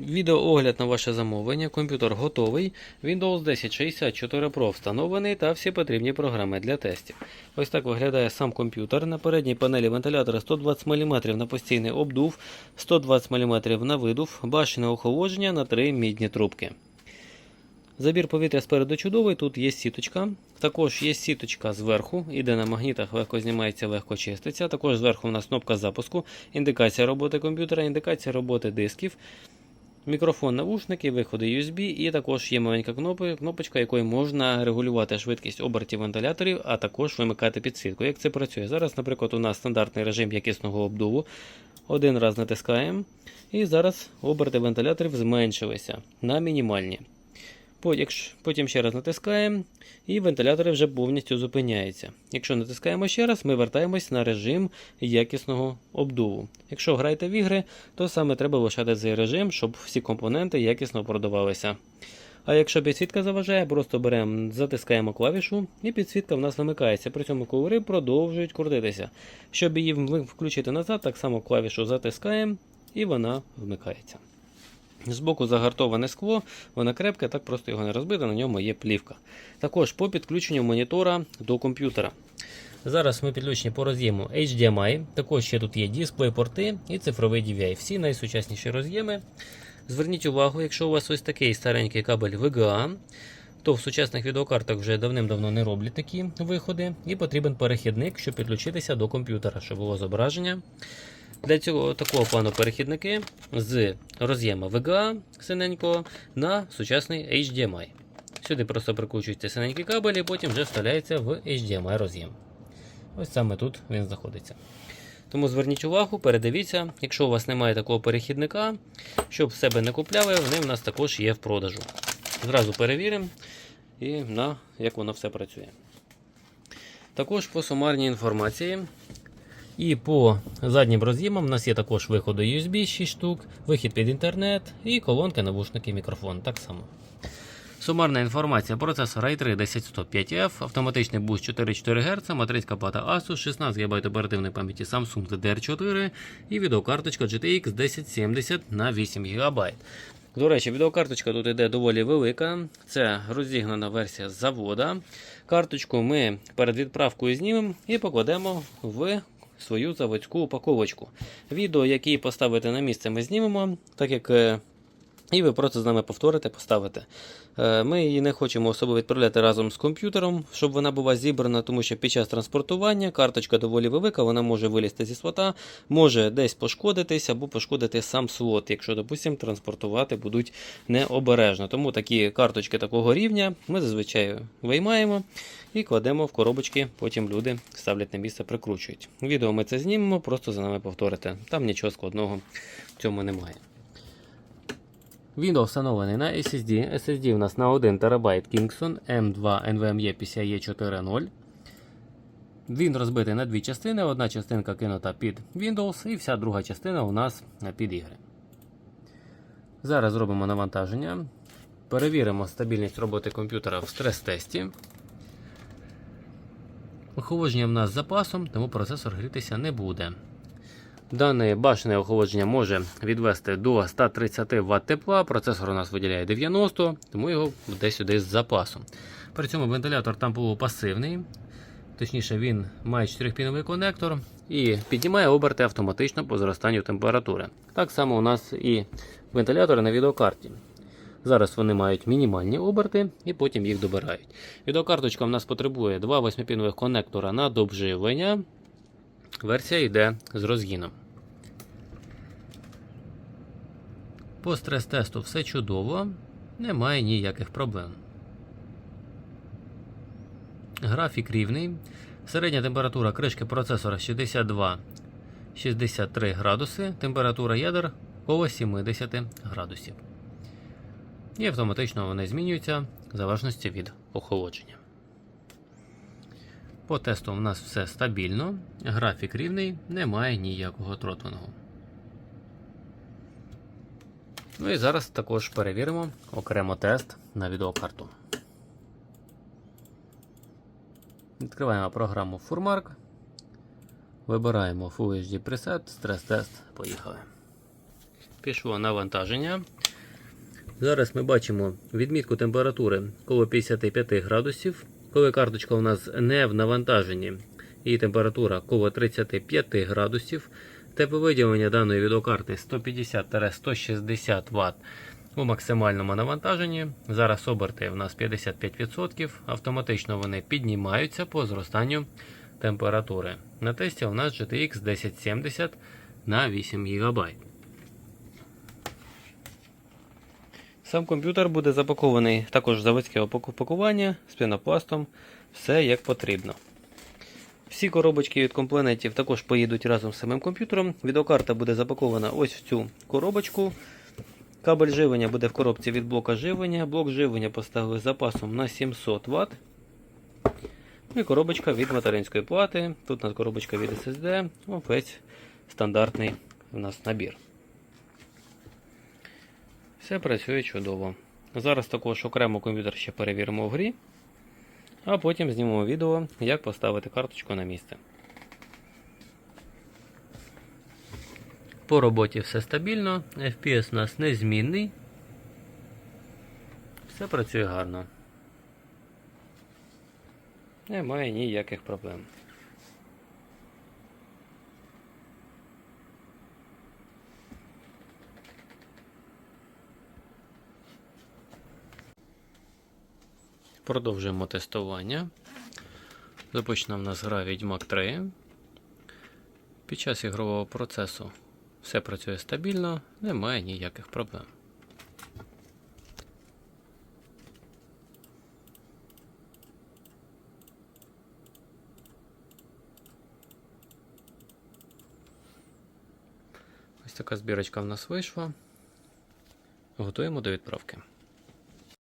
Відеоогляд на ваше замовлення. Комп'ютер готовий. Windows 10 64 Pro встановлений та всі потрібні програми для тестів. Ось так виглядає сам комп'ютер. На передній панелі вентилятора 120 мм на постійний обдув, 120 мм на видув, башене охолодження на три мідні трубки. Забір повітря спереду чудовий, тут є сіточка. Також є сіточка зверху, іде на магнітах, легко знімається, легко чиститься. Також зверху у нас кнопка запуску, індикація роботи комп'ютера, індикація роботи дисків, мікрофон, навушники, виходи USB, і також є маленька кнопочка, якою можна регулювати швидкість обертів вентиляторів, а також вимикати підсвітку. Як це працює? Зараз, наприклад, у нас стандартний режим якісного обдуву. Один раз натискаємо, і зараз оберти вентиляторів зменшилися на мінімальні. Потім ще раз натискаємо, і вентилятори вже повністю зупиняються. Якщо натискаємо ще раз, ми вертаємось на режим якісного обдуву. Якщо граєте в ігри, то саме треба лишати цей режим, щоб всі компоненти якісно продавалися. А якщо підсвітка заважає, просто беремо, затискаємо клавішу, і підсвітка в нас вимикається. При цьому кольори продовжують крутитися. Щоб її включити назад, так само клавішу затискаємо, і вона вмикається. Збоку загартоване скло, воно крепке, так просто його не розбити, на ньому є плівка. Також по підключенню монітора до комп'ютера. Зараз ми підключені по роз'єму HDMI, також ще тут є дисплей, порти і цифровий DVI. Всі найсучасніші роз'єми. Зверніть увагу, якщо у вас ось такий старенький кабель VGA, то в сучасних відеокартах вже давним-давно не роблять такі виходи, і потрібен перехідник, щоб підключитися до комп'ютера, щоб було зображення. Для цього такого плану перехідники з роз'єма VGA синенького на сучасний HDMI. Сюди просто прикручується синенький кабель і потім вже вставляється в HDMI роз'єм. Ось саме тут він знаходиться. Тому зверніть увагу, передивіться, якщо у вас немає такого перехідника, щоб себе не купляли, вони в нас також є в продажу. Зразу перевіримо, і на як воно все працює. Також по сумарній інформації. І по заднім роз'ємам у нас є також виходи USB 6 штук, вихід під інтернет і колонки, навушники, мікрофон. Так само. Сумарна інформація. Процесор i3 10105F, автоматичний буст 4,4 Гц, матрицька плата Asus, 16 ГБ оперативної пам'яті Samsung DDR4 і відеокарточка GTX 1070 на 8 ГБ. До речі, відеокарточка тут йде доволі велика. Це розігнана версія завода. Карточку ми перед відправкою знімемо і покладемо в свою заводську упаковочку. Відео, які поставити на місце, ми знімемо, так як. І ви просто з нами повторите, поставите. Е, Ми її не хочемо особливо відправляти разом з комп'ютером, щоб вона була зібрана, тому що під час транспортування карточка доволі велика, вона може вилізти зі слота, може десь пошкодитись або пошкодити сам слот, якщо, допустимо, транспортувати будуть необережно. Тому такі карточки такого рівня ми зазвичай виймаємо і кладемо в коробочки, потім люди ставлять на місце, прикручують. Відео ми це знімемо, просто за нами повторите. Там нічого складного в цьому немає. Windows встановлений на SSD. SSD у нас на 1 ТБ Kingston M2 NVMe PCIe 4.0. Він розбитий на дві частини. Одна частинка кинута під Windows, і вся друга частина у нас під ігри. Зараз зробимо навантаження. Перевіримо стабільність роботи комп'ютера в стрес-тесті. Охолодження в нас з запасом, тому процесор грітися не буде. Дане башене охолодження може відвести до 130 Вт тепла. Процесор у нас виділяє 90, тому його десь сюди з запасом. При цьому вентилятор там був пасивний. Точніше, він має 4-піновий конектор і піднімає оберти автоматично по зростанню температури. Так само у нас і вентилятори на відеокарті. Зараз вони мають мінімальні оберти і потім їх добирають. Відеокарточка у нас потребує два 8-пінових конектора на довживлення. Версія йде з розгіном. По стрес-тесту все чудово, немає ніяких проблем. Графік рівний. Середня температура кришки процесора 62-63 градуси, температура ядер коло 70 градусів. І автоматично вони змінюються в залежності від охолодження. По тесту у нас все стабільно, графік рівний, немає ніякого тротвингу. Ну і зараз також перевіримо окремо тест на відеокарту. Відкриваємо програму Furmark. Вибираємо Full HD Preset, стрес-тест. Поїхали. Пішло навантаження. Зараз ми бачимо відмітку температури коло 55 градусів. Коли карточка у нас не в навантаженні, її температура коло 35 градусів. Тепловиділення даної відеокарти 150-160 Вт у максимальному навантаженні. Зараз оберти у нас 55%. Автоматично вони піднімаються по зростанню температури. На тесті у нас GTX 1070 на 8 ГБ. Сам комп'ютер буде запакований також заводське пакування з пінопластом, все як потрібно. Всі коробочки від компонентів також поїдуть разом з самим комп'ютером. Відеокарта буде запакована ось в цю коробочку. Кабель живлення буде в коробці від блока живлення. Блок живлення поставили запасом на 700 Вт. Ну І коробочка від материнської плати. Тут у нас коробочка від SSD. О, стандартний у нас набір. Все працює чудово. Зараз також окремо комп'ютер ще перевіримо в грі, а потім знімемо відео, як поставити карточку на місце. По роботі все стабільно, FPS у нас незмінний. Все працює гарно. Немає ніяких проблем. Продовжуємо тестування. Запущена в нас гра Відьмак 3. Під час ігрового процесу все працює стабільно, немає ніяких проблем. Ось така збірочка в нас вийшла. Готуємо до відправки.